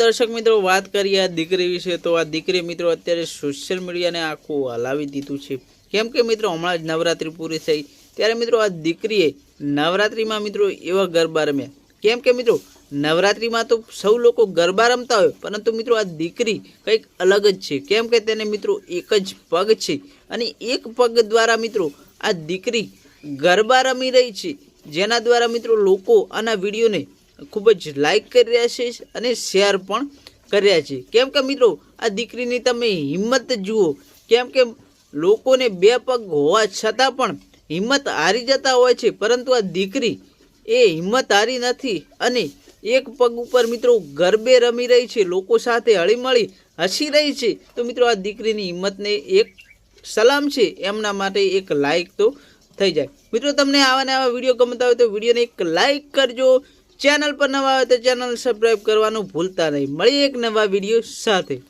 દર્શક મિત્રો, વાત કરીએ આ દીકરી વિશે. તો આ દીકરી મિત્રો અત્યારે સોશિયલ મીડિયાને આખું હલાવી દીધું છે. કેમ કે મિત્રો, હમણાં જ નવરાત્રિ પૂરી થઈ. ત્યારે મિત્રો, આ દીકરીએ નવરાત્રિમાં મિત્રો એવા ગરબા રમ્યા. કેમ કે મિત્રો, નવરાત્રિમાં તો સૌ લોકો ગરબા રમતા હોય, પરંતુ મિત્રો, આ દીકરી કંઈક અલગ જ છે. કેમ કે તેને મિત્રો એક જ પગ છે અને એક પગ દ્વારા મિત્રો, આ દીકરી ગરબા રમી રહી છે. જેના દ્વારા મિત્રો લોકો આના વિડીયોને ખૂબ જ લાઈક કરી રહ્યા છે અને શેર પણ કર્યા છે. કેમ કે મિત્રો, આ દીકરીની તમે હિંમત જુઓ. કેમ કે લોકોને બે પગ હોવા છતાં પણ હિંમત હારી જતા હોય છે. પરંતુ આ દીકરી એ હિંમત હારી નથી અને એક પગ ઉપર મિત્રો ગરબે રમી રહી છે. લોકો સાથે હળીમળી હસી રહી છે. તો મિત્રો, આ દીકરીની હિંમતને એક સલામ છે. એમના માટે એક લાઈક તો થઈ જાય. મિત્રો, તમને આવા ને આવા વીડિયો ગમતા હોય તો વિડીયોને એક લાઈક કરજો. ચેનલ પર નવા હોય તો ચેનલ સબસ્ક્રાઈબ કરવાનું ભૂલતા નહીં. મળીએ એક નવા વીડિયો સાથે.